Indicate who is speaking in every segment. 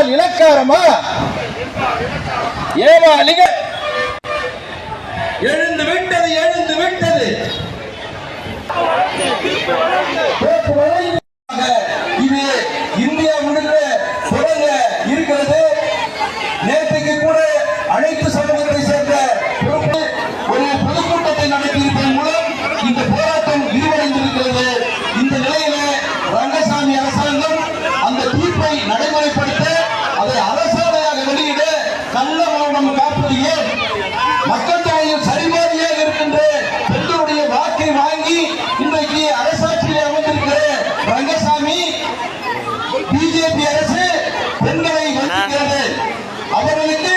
Speaker 1: நிற்பால் இலக்காரமா? ஏவாளிக எழுந்து விட்டது எழுந்து விட்டது. நம்ம காப்பது ஏன்? மக்கள் தொகையில் சரிபாதியாக இருக்கின்ற பெண்களுடைய வாக்கை வாங்கி இன்றைக்கு அரசாட்சியில் அமைந்திருக்கிற ரங்கசாமி பிஜேபி அரசு பெண்களை வகிக்கிறது அவர்களுக்கு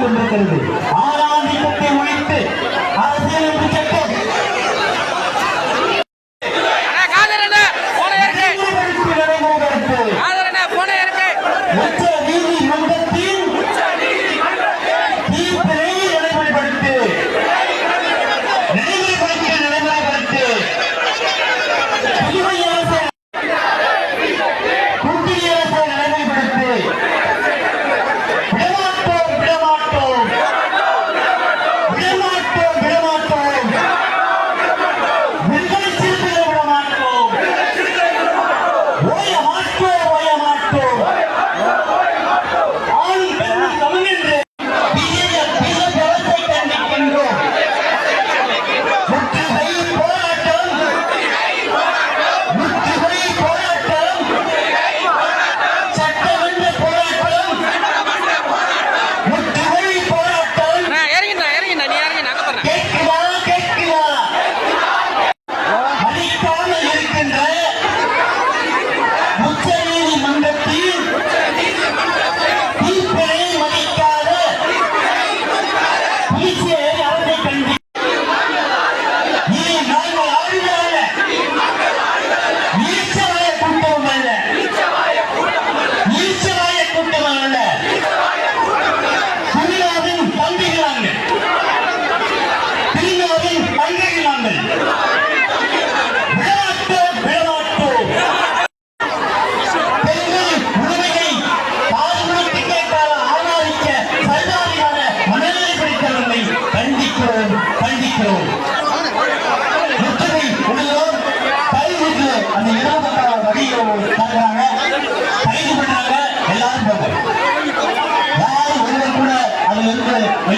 Speaker 1: கொண்டிருக்கிறது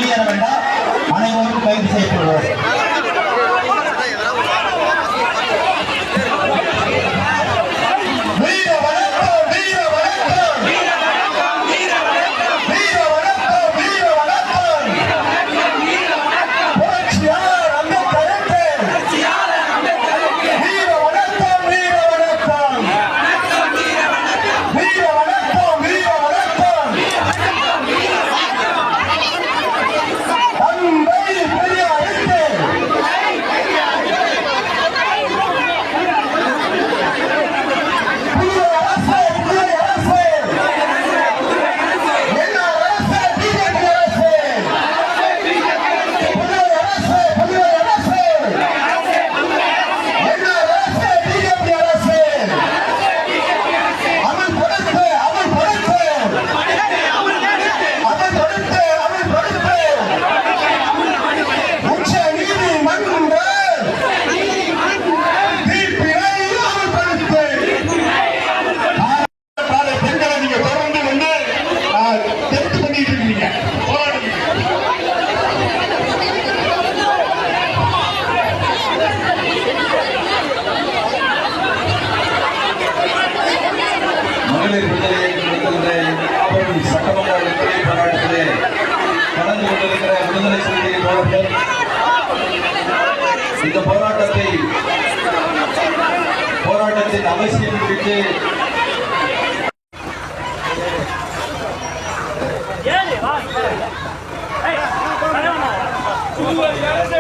Speaker 1: வெளியேற வேண்டாம். இந்த
Speaker 2: போராட்டத்தை போராட்டத்தின் அவசியம் குறித்து
Speaker 3: Yeah.